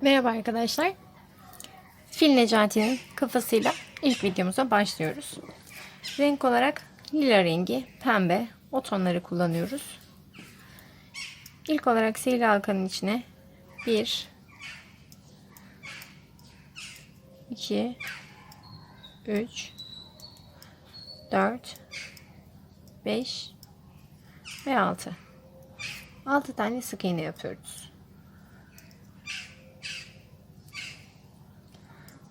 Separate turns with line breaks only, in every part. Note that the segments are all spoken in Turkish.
Merhaba arkadaşlar. Fil Necati'nin kafasıyla ilk videomuza başlıyoruz. Renk olarak lila rengi, pembe, o tonları kullanıyoruz. İlk olarak sihirli halkanın içine 1 2 3 4 5 ve 6 6 tane sık iğne yapıyoruz.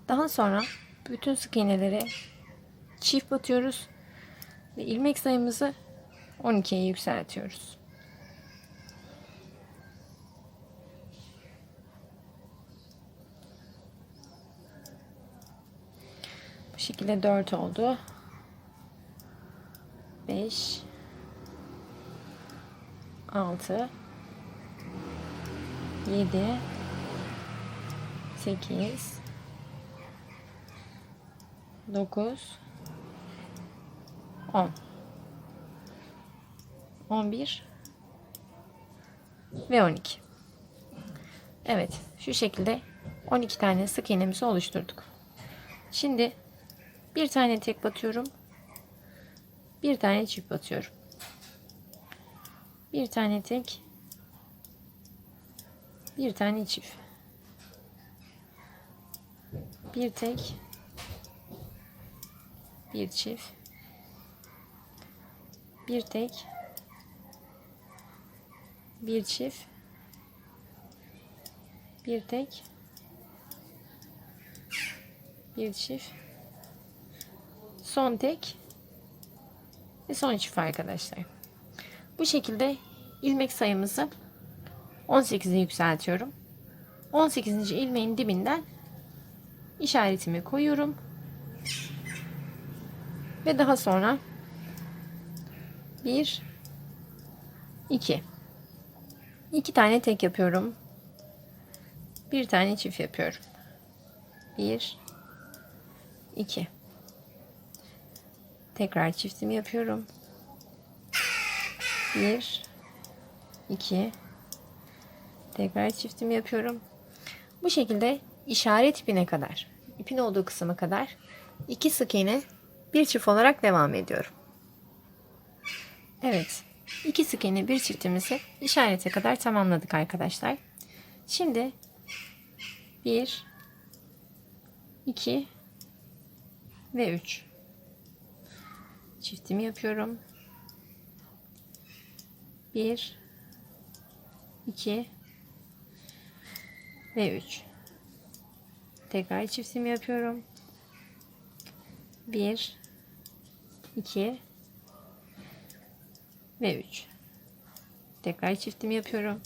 Daha sonra bütün sık iğnelere çift batıyoruz ve ilmek sayımızı 12'ye yükseltiyoruz. Bu şekilde 4 oldu. 5 6 7 8 9 10 11 ve 12 Evet şu şekilde 12 tane sık iğnemizi oluşturduk. Şimdi bir tane tek batıyorum. Bir tane çift batıyorum. Bir tane tek. Bir tane çift. Bir tek bir çift. Bir tek. Bir çift. Bir tek. Bir çift. Son tek. Ve son çift arkadaşlar. Bu şekilde ilmek sayımızı 18'e yükseltiyorum. 18. ilmeğin dibinden işaretimi koyuyorum ve daha sonra 1 2 2 tane tek yapıyorum. Bir tane çift yapıyorum. 1 2 Tekrar çiftimi yapıyorum. 1 2 Tekrar çiftimi yapıyorum. Bu şekilde işaret ipine kadar, ipin olduğu kısma kadar iki sık iğne bir çift olarak devam ediyorum. Evet. iki sık bir çiftimizi işarete kadar tamamladık arkadaşlar. Şimdi 1 2 ve 3 çiftimi yapıyorum. 1 2 ve 3 tekrar çiftimi yapıyorum. 1 2 ve 3 tekrar çiftimi yapıyorum.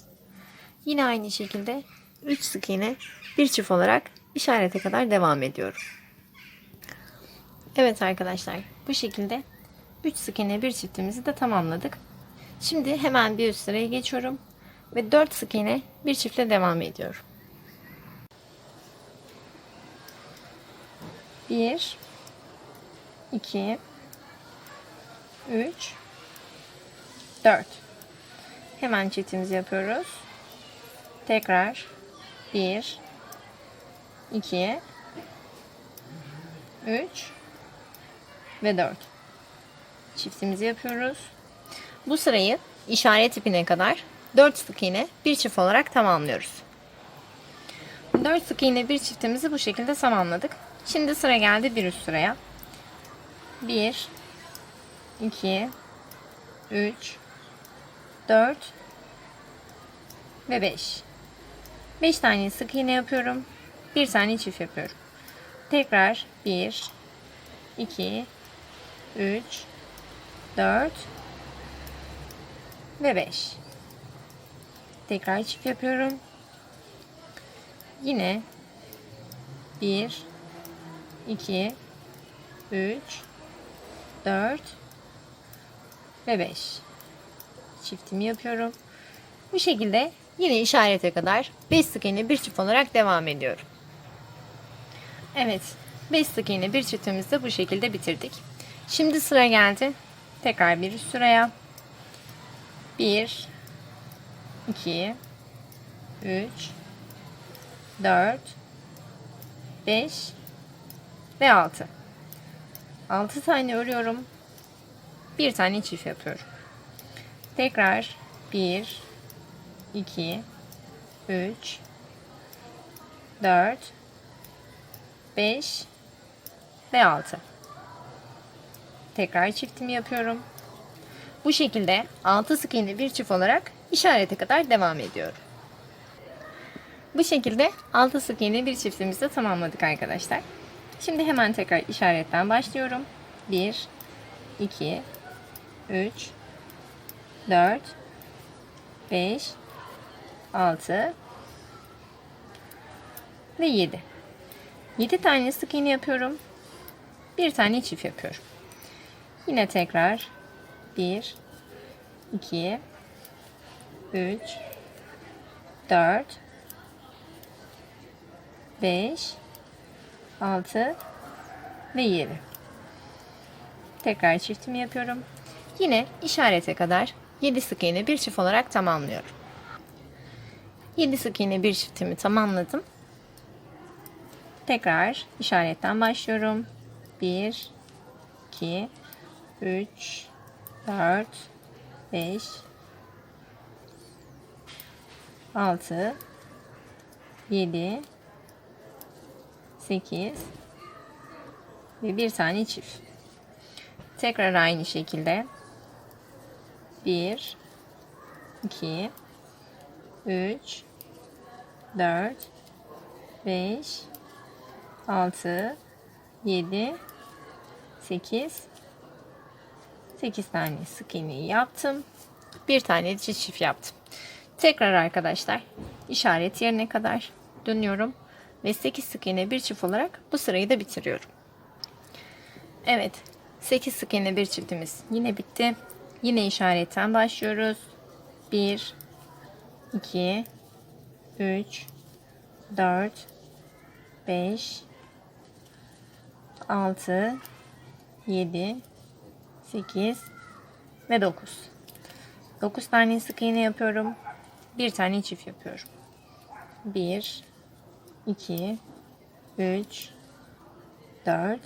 Yine aynı şekilde 3 sık iğne bir çift olarak işarete kadar devam ediyorum. Evet arkadaşlar bu şekilde 3 sık iğne bir çiftimizi de tamamladık. Şimdi hemen bir üst sıraya geçiyorum ve 4 sık iğne bir çiftle devam ediyorum. 1 2 3 4 hemen çiftimizi yapıyoruz. Tekrar. 1 2 3 ve 4 çiftimizi yapıyoruz. Bu sırayı işaret ipine kadar 4 sık iğne bir çift olarak tamamlıyoruz. 4 sık iğne bir çiftimizi bu şekilde tamamladık. Şimdi sıra geldi bir üst sıraya. 1 2 3 4 ve 5 5 tane sık iğne yapıyorum. Bir tane çift yapıyorum. Tekrar 1 2 3 4 ve 5 tekrar çift yapıyorum. Yine 1 2 3 4 ve 5 çiftimi yapıyorum. Bu şekilde yine işarete kadar 5 sık iğne bir çift olarak devam ediyorum. Evet 5 sık iğne bir çiftimizi de bu şekilde bitirdik. Şimdi sıra geldi. Tekrar bir üst sıraya. 1 2 3 4, 5 ve 6. 6 tane örüyorum. Bir tane çift yapıyorum. Tekrar 1, 2, 3, 4, 5 ve 6. Tekrar çiftimi yapıyorum. Bu şekilde 6 sık iğne bir çift olarak işarete kadar devam ediyorum. Bu şekilde 6 sık iğne bir çiftimizi tamamladık arkadaşlar. Şimdi hemen tekrar işaretten başlıyorum. 1 2 3 4 5 6 ve 7. 7 tane sık iğne yapıyorum. Bir tane çift yapıyorum. Yine tekrar 1 2 3 4 5 6 ve 7. Tekrar çiftimi yapıyorum. Yine işarete kadar 7 sık iğne bir çift olarak tamamlıyorum. 7 sık iğne bir çiftimi tamamladım. Tekrar işaretten başlıyorum. 1 2 3 4 5 6 7 8 ve bir tane çift. Tekrar aynı şekilde 1 2 3 4 5 6 7 8 8 tane sık iğneyi yaptım. Bir tane de çift yaptım. Tekrar arkadaşlar işaret yerine kadar dönüyorum ve 8 sık iğne bir çift olarak bu sırayı da bitiriyorum. Evet 8 sık iğne bir çiftimiz yine bitti. Yine işaretten başlıyoruz. 1 2 3 4 5 6 7 8 ve 9 9 tane sık iğne yapıyorum. Bir tane çift yapıyorum. 1 2 3 4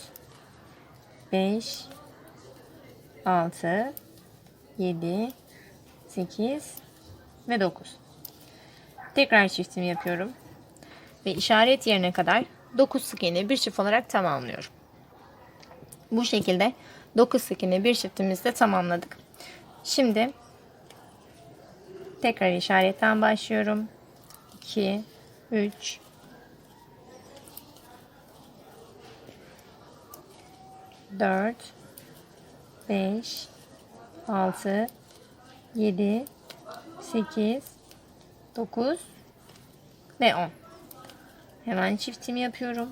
5 6 7 8 ve 9 tekrar çiftimi yapıyorum ve işaret yerine kadar 9 sık iğne bir çift olarak tamamlıyorum. Bu şekilde 9 sık iğne bir çiftimizi de tamamladık. Şimdi tekrar işaretten başlıyorum. 2 3 4 5 6 7 8 9 ve 10 hemen çiftimi yapıyorum.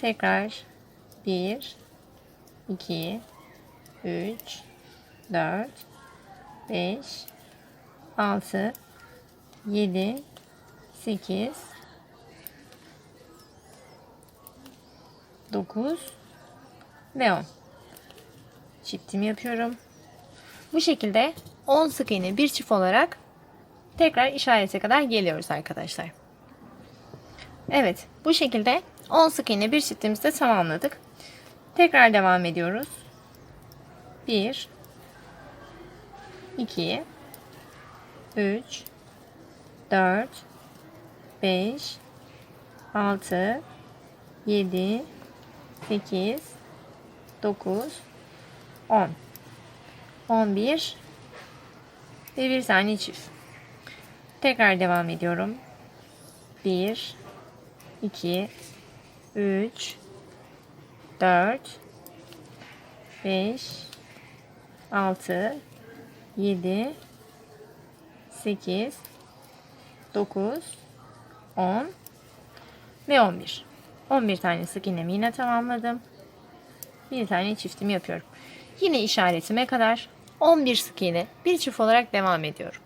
Tekrar 1 2 3 4 5 6 7 8 9 ve 10 çiftimi yapıyorum. Bu şekilde 10 sık iğne bir çift olarak tekrar işarete kadar geliyoruz arkadaşlar. Evet bu şekilde 10 sık iğne bir çiftimizi de tamamladık. Tekrar devam ediyoruz. 1 2 3 4 5 6 7 8 9 10 11 ve bir tane çift. Tekrar devam ediyorum. 1 2 3 4 5 6 7 8 9 10 ve 11. 11 tane sık iğnemi yine tamamladım. Bir tane çiftimi yapıyorum. Yine işaretime kadar 11 sık iğne bir çift olarak devam ediyorum.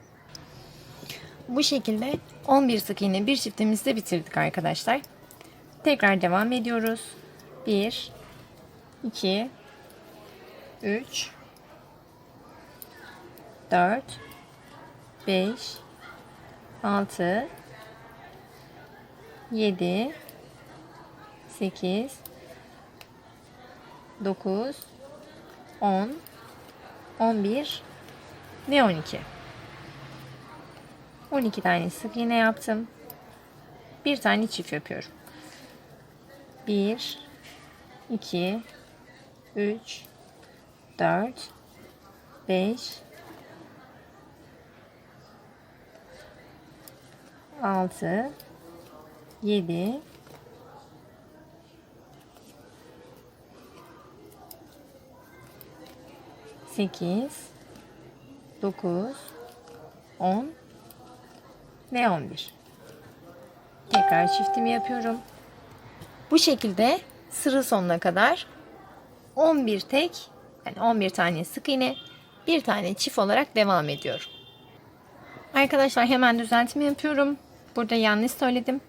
Bu şekilde 11 sık iğne bir çiftimizi de bitirdik arkadaşlar. Tekrar devam ediyoruz. 1 2 3 4 5 6 7 8 9 10 11 ve 12. 12 tane sık iğne yaptım. Bir tane çift yapıyorum. 1 2 3 4 5 6 7 8 9 10 ve 11 tekrar çiftimi yapıyorum. Bu şekilde sıra sonuna kadar 11 tek yani 11 tane sık iğne bir tane çift olarak devam ediyorum arkadaşlar hemen düzeltme yapıyorum. Burada yanlış söyledim.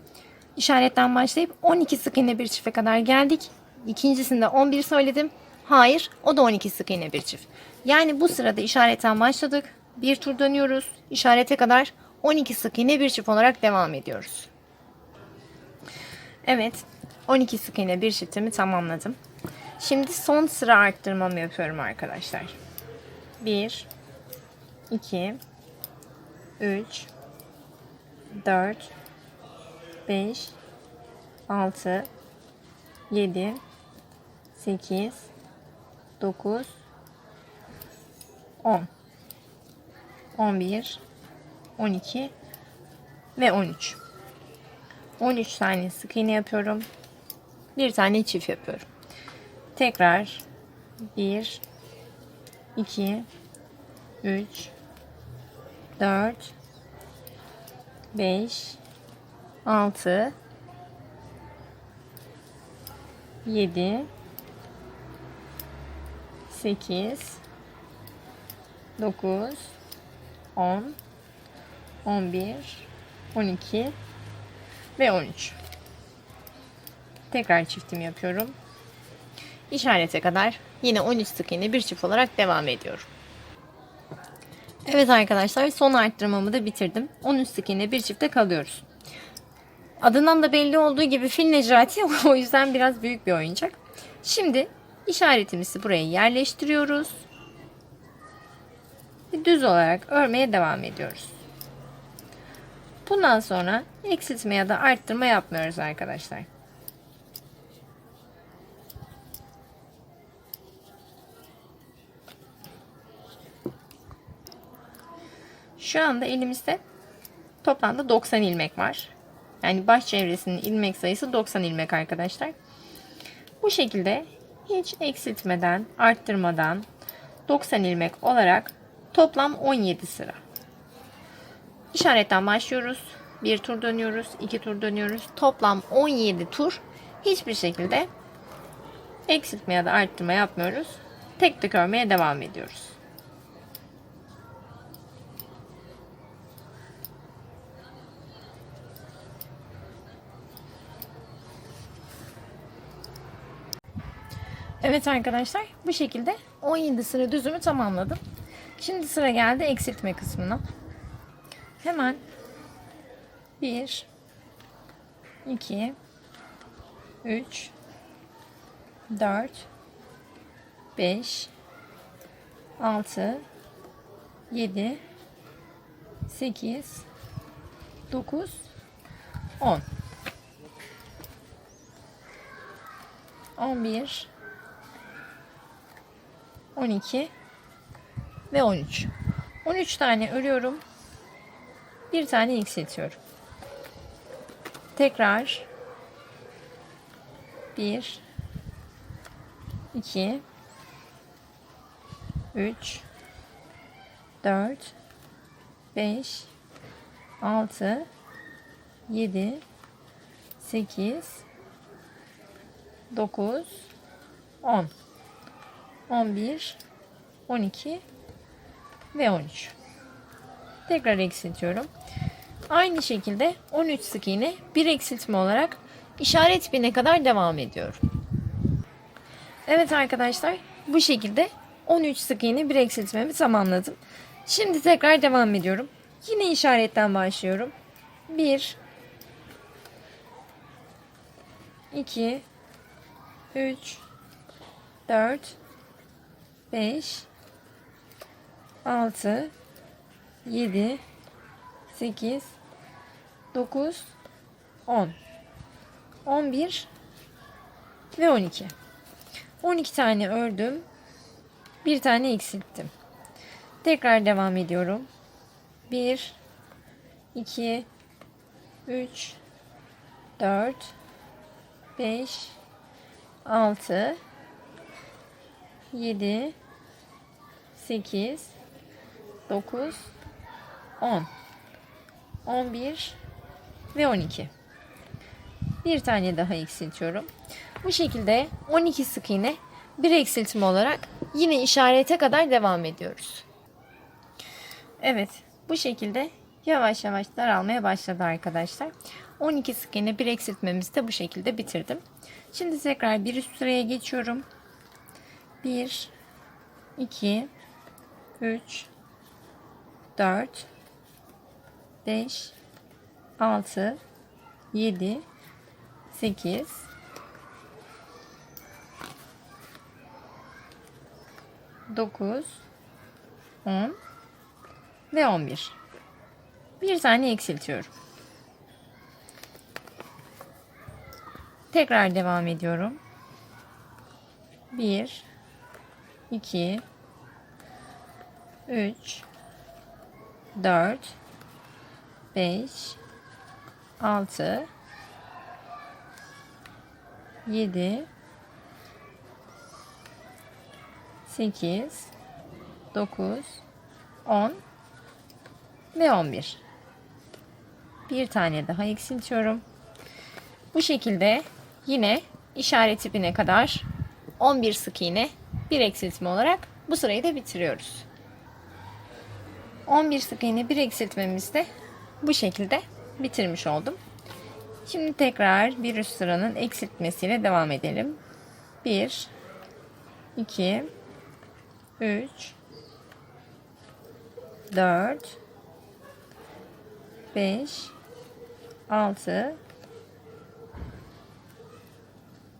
İşaretten başlayıp 12 sık iğne bir çifte kadar geldik. İkincisinde 11 söyledim Hayır, o da 12 sık iğne bir çift. Yani bu sırada işaretten başladık. Bir tur dönüyoruz. İşarete kadar 12 sık iğne bir çift olarak devam ediyoruz. Evet, 12 sık iğne bir çiftimi tamamladım. Şimdi son sıra arttırmamı yapıyorum arkadaşlar. 1 2 3 4 5 6 7 8 9 10 11 12 ve 13 13 tane sık iğne yapıyorum. Bir tane çift yapıyorum. Tekrar 1 2 3 4 5 6 7 8 9 10 11 12 ve 13 tekrar çiftimi yapıyorum. İşarete kadar yine 13 sık iğne bir çift olarak devam ediyorum. Evet arkadaşlar son arttırmamı da bitirdim. 13 sık iğne bir çifte kalıyoruz. Adından da belli olduğu gibi fil necati o yüzden biraz büyük bir oyuncak. Şimdi işaretimizi buraya yerleştiriyoruz. Ve düz olarak örmeye devam ediyoruz. Bundan sonra eksiltme ya da arttırma yapmıyoruz arkadaşlar. Şu anda elimizde toplamda 90 ilmek var. Yani baş çevresinin ilmek sayısı 90 ilmek arkadaşlar. Bu şekilde hiç eksiltmeden, arttırmadan 90 ilmek olarak toplam 17 sıra. İşaretten başlıyoruz. Bir tur dönüyoruz, iki tur dönüyoruz. Toplam 17 tur hiçbir şekilde eksiltme ya da arttırma yapmıyoruz. Tek tek örmeye devam ediyoruz. Evet arkadaşlar bu şekilde 17 sıra düzümü tamamladım. Şimdi sıra geldi eksiltme kısmına. Hemen 1 2 3 4 5 6 7 8 9 10 11 12 ve 13. 13 tane örüyorum. Bir tane eksiltiyorum. Tekrar 1 2 3 4 5 6 7 8 9 10 11 12 ve 13 tekrar eksiltiyorum. Aynı şekilde 13 sık iğne bir eksiltme olarak işaret bine kadar devam ediyorum Evet arkadaşlar bu şekilde 13 sık iğne bir eksiltmemi tamamladım. Şimdi tekrar devam ediyorum. Yine işaretten başlıyorum. 1 2 3 4 5 6 7 8 9 10 11 ve 12 12 tane ördüm bir tane eksilttim. Tekrar devam ediyorum. 1 2 3 4 5 6 7 8 9 10 11 ve 12 bir tane daha eksiltiyorum. Bu şekilde 12 sık iğne bir eksiltme olarak yine işarete kadar devam ediyoruz. Evet bu şekilde yavaş yavaş daralmaya başladı arkadaşlar. 12 sık iğne bir eksiltmemizi de bu şekilde bitirdim. Şimdi tekrar bir üst sıraya geçiyorum. 1 2 3 4 5 6 7 8 9 10 ve 11 bir. Tane eksiltiyorum. Tekrar devam ediyorum. 1 2 3 4 5 6 7 8 9 10 ve 11 bir. Tane daha eksiltiyorum. Bu şekilde yine işaret ipine kadar 11 sık iğne bir eksiltme olarak bu sırayı da bitiriyoruz 11 sık iğne bir eksiltmemizi de bu şekilde bitirmiş oldum. Şimdi tekrar bir üst sıranın eksiltmesiyle devam edelim. 1 2 3 4 5 6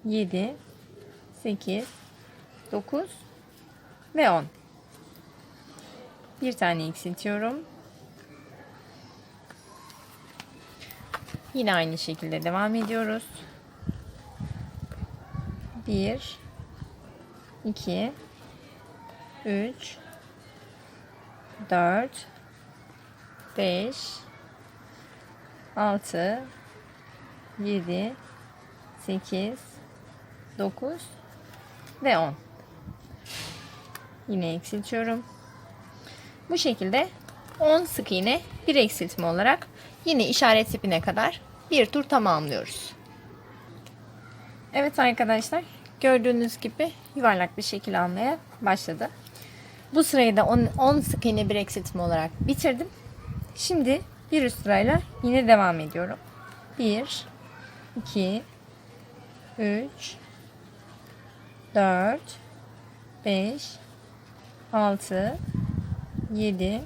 7 8 9 ve 10 bir tane eksiltiyorum. Yine aynı şekilde devam ediyoruz. 1 2 3 4 5 6 7 8 9 ve 10 yine eksiltiyorum. Bu şekilde 10 sık iğne bir eksiltme olarak yine işaret ipine kadar bir tur tamamlıyoruz. Evet arkadaşlar gördüğünüz gibi yuvarlak bir şekil almaya başladı. Bu sırayı da 10, 10 sık iğne bir eksiltme olarak bitirdim. Şimdi bir üst sırayla yine devam ediyorum. 1 2 3 4 5 6 7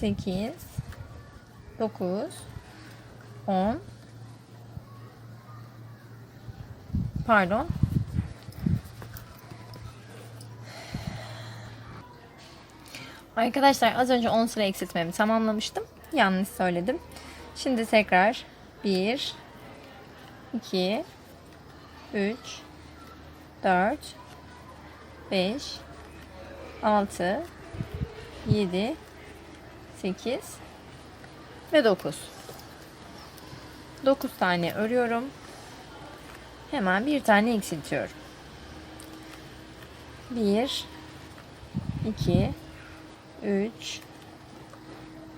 8 9 10 pardon Arkadaşlar az önce 10 sıra eksiltmemi tamamlamıştım. Yanlış söyledim. Şimdi tekrar 1 2 3 4 5 6 7 8 ve 9 9 tane örüyorum. Hemen bir tane eksiltiyorum. 1 2 3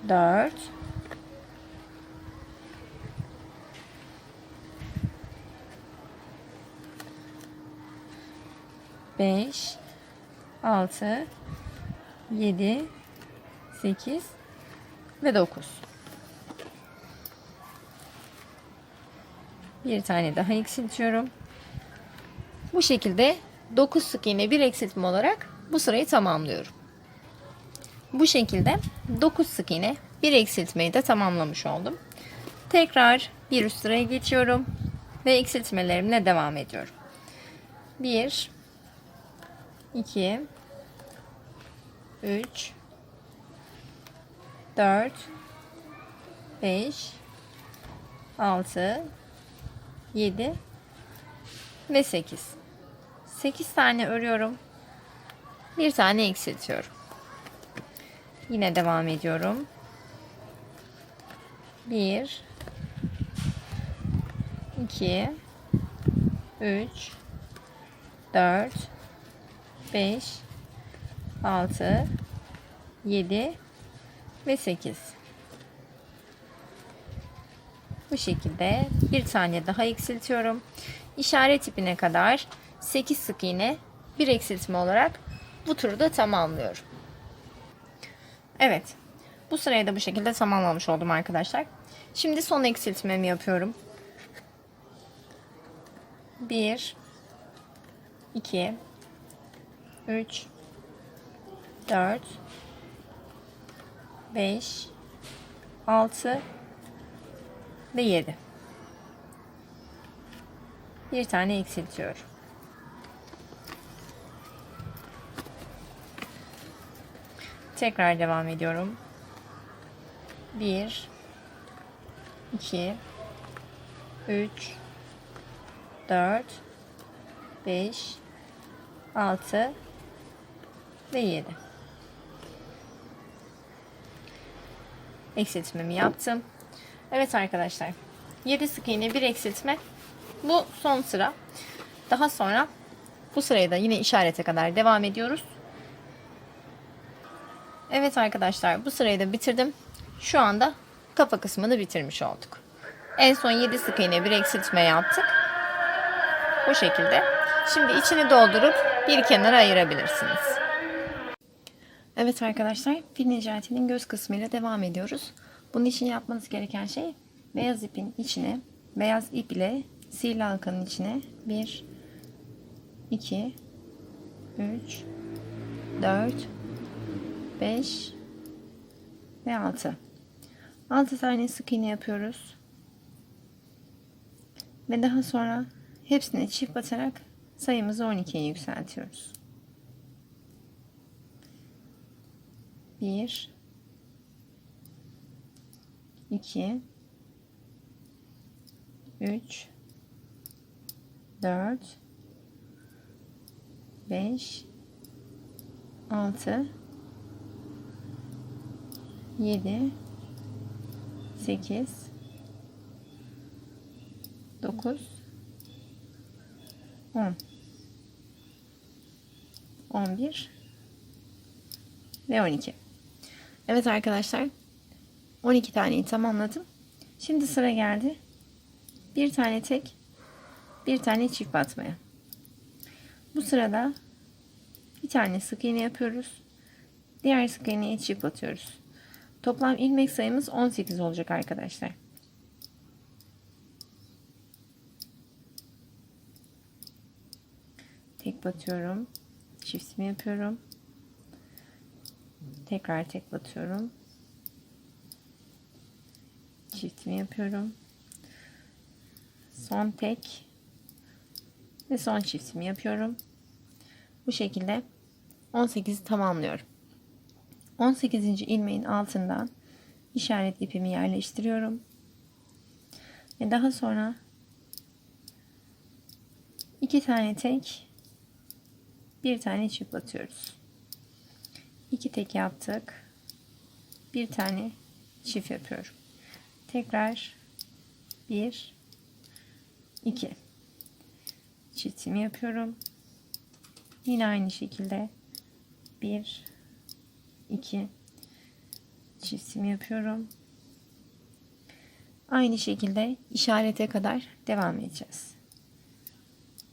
4 5 6 7 8 ve 9 bir tane daha eksiltiyorum. Bu şekilde 9 sık iğne bir eksiltme olarak bu sırayı tamamlıyorum. Bu şekilde 9 sık iğne bir eksiltmeyi de tamamlamış oldum. Tekrar bir üst sıraya geçiyorum Ve eksiltmelerimle devam ediyorum. 1 2 3 4 5 6 7 ve 8 8 tane örüyorum. Bir tane eksiltiyorum yine devam ediyorum. 1 2 3 4 5 6 7 ve 8 bu şekilde bir tane daha eksiltiyorum. İşaret ipine kadar 8 sık iğne bir eksiltme olarak bu turu da tamamlıyorum. Evet bu sırayı da bu şekilde tamamlamış oldum arkadaşlar. Şimdi son eksiltmemi yapıyorum. 1 2 3 4 5 6 ve 7 bir tane eksiltiyorum. Tekrar devam ediyorum. 1 2 3 4 5 6 ve 7 eksiltmemi yaptım. Evet arkadaşlar 7 sık iğne bir eksiltme. Bu son sıra. Daha sonra bu sırayı da yine işarete kadar devam ediyoruz. Evet arkadaşlar bu sırayı da bitirdim. Şu anda kafa kısmını bitirmiş olduk. En son 7 sık iğne bir eksiltme yaptık. Bu şekilde. Şimdi içini doldurup bir kenara ayırabilirsiniz Evet arkadaşlar fil necatinin göz kısmıyla devam ediyoruz. Bunun için yapmanız gereken şey beyaz ipin içine beyaz ip ile sihirli halkanın içine 1 2 3 4 5 ve 6 6 tane sık iğne yapıyoruz. Ve daha sonra hepsine çift batarak sayımızı 12'ye yükseltiyoruz 1 2 3 4 5 6 7 8 9 10 11 ve 12 Evet arkadaşlar 12 taneyi tamamladım. Şimdi sıra geldi. Bir tane tek, bir tane çift batmaya. Bu sırada bir tane sık iğne yapıyoruz. Diğer sık iğneye çift batıyoruz. Toplam ilmek sayımız 18 olacak arkadaşlar. Tek batıyorum. Çiftimi yapıyorum. Tekrar tek batıyorum çiftimi yapıyorum. Son tek ve son çiftimi yapıyorum. Bu şekilde 18'i tamamlıyorum. 18. ilmeğin altından işaret ipimi yerleştiriyorum. Ve daha sonra iki tane tek bir tane çift batıyoruz. İki tek yaptık. Bir tane çift yapıyorum. Tekrar 1 2 çiftimi yapıyorum. Yine aynı şekilde 1 2 çiftimi yapıyorum. Aynı şekilde işarete kadar devam edeceğiz.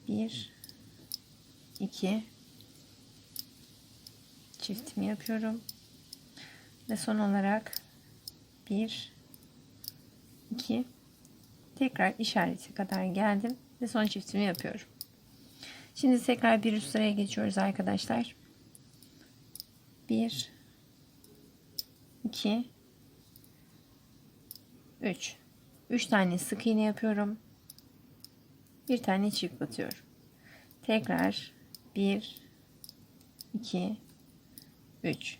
1 2 çiftimi yapıyorum ve son olarak 1 2 tekrar işareti kadar geldim ve son çiftimi yapıyorum. Şimdi tekrar bir üst sıraya geçiyoruz arkadaşlar. 1 2 3 3 tane sık iğne yapıyorum. bir tane çift batıyorum. Tekrar 1 2 3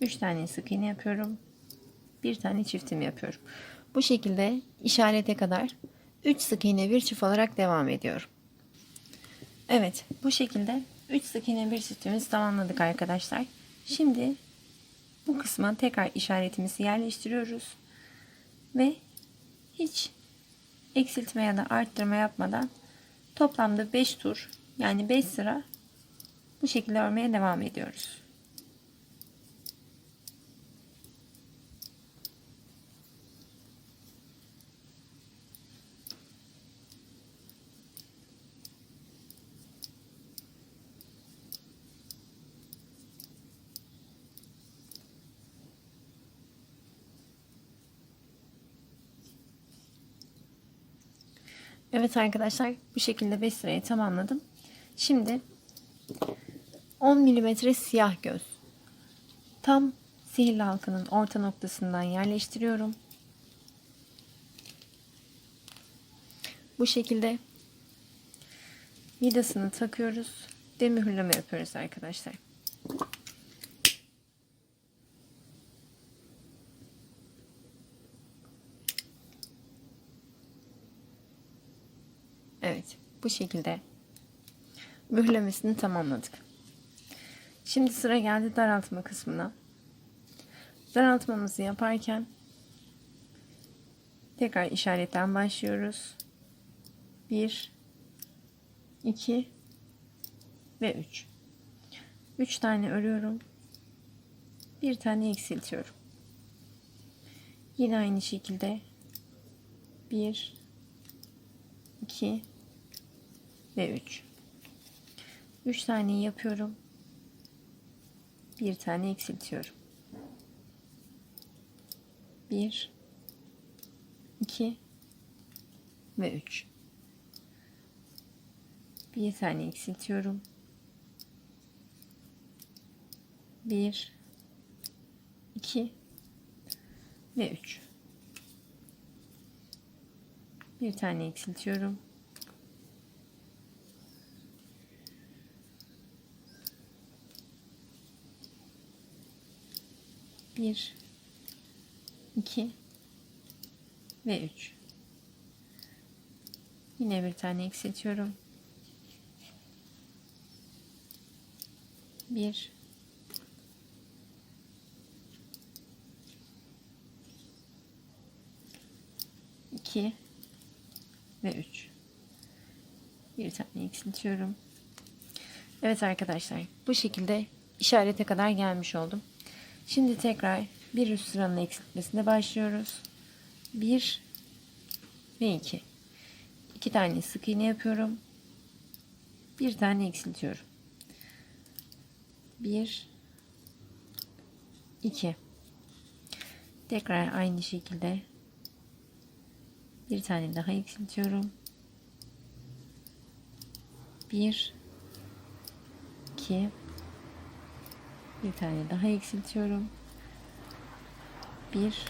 3 tane sık iğne yapıyorum. Bir tane çiftimi yapıyorum. Bu şekilde işarete kadar 3 sık iğne bir çift olarak devam ediyorum. Evet, bu şekilde 3 sık iğne bir çiftimizi tamamladık arkadaşlar. Şimdi bu kısma tekrar işaretimizi yerleştiriyoruz ve hiç eksiltme ya da arttırma yapmadan toplamda 5 tur yani 5 sıra bu şekilde örmeye devam ediyoruz. Evet arkadaşlar bu şekilde 5 sırayı tamamladım. Şimdi 10 milimetre siyah göz. Tam sihirli halkanın orta noktasından yerleştiriyorum. Bu şekilde vidasını takıyoruz ve mühürleme yapıyoruz arkadaşlar. Evet bu şekilde mühürlemesini tamamladık. Şimdi sıra geldi daraltma kısmına. Daraltmamızı yaparken tekrar işaretten başlıyoruz. 1 2 ve 3. 3 tane örüyorum. Bir tane eksiltiyorum. Yine aynı şekilde 1 2 ve 3. 3 tane yapıyorum. Bir tane eksiltiyorum. 1 2 ve 3. Bir tane eksiltiyorum. 1 2 ve 3. Bir tane eksiltiyorum. Bir, iki ve üç. Yine bir tane eksiltiyorum. Bir, iki ve 3. Bir tane eksiltiyorum. Evet arkadaşlar bu şekilde işarete kadar gelmiş oldum. Şimdi tekrar bir üst sıranın eksiltmesine başlıyoruz. 1 ve 2. 2 tane sık iğne yapıyorum. Bir tane eksiltiyorum. 1 2 Tekrar aynı şekilde bir tane daha eksiltiyorum. Bir, iki, bir tane daha eksiltiyorum. Bir,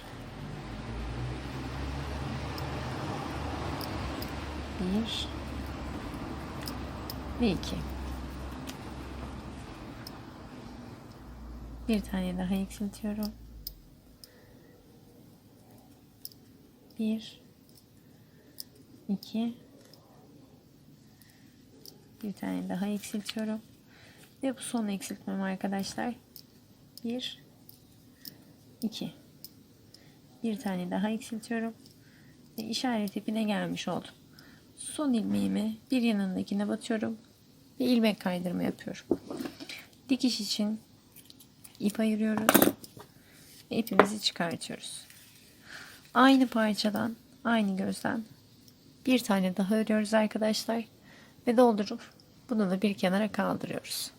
bir ve iki. Bir tane daha eksiltiyorum. Bir, 2 bir tane daha eksiltiyorum ve bu son eksiltmem arkadaşlar. 1 2 bir tane daha eksiltiyorum. Ve işaret ipine gelmiş oldum. Son ilmeğimi bir yanındakine batıyorum ve ilmek kaydırma yapıyorum. Dikiş için ip ayırıyoruz ve ipimizi çıkartıyoruz. Aynı parçadan aynı gözden bir tane daha örüyoruz arkadaşlar. Ve doldurup bunu da bir kenara kaldırıyoruz.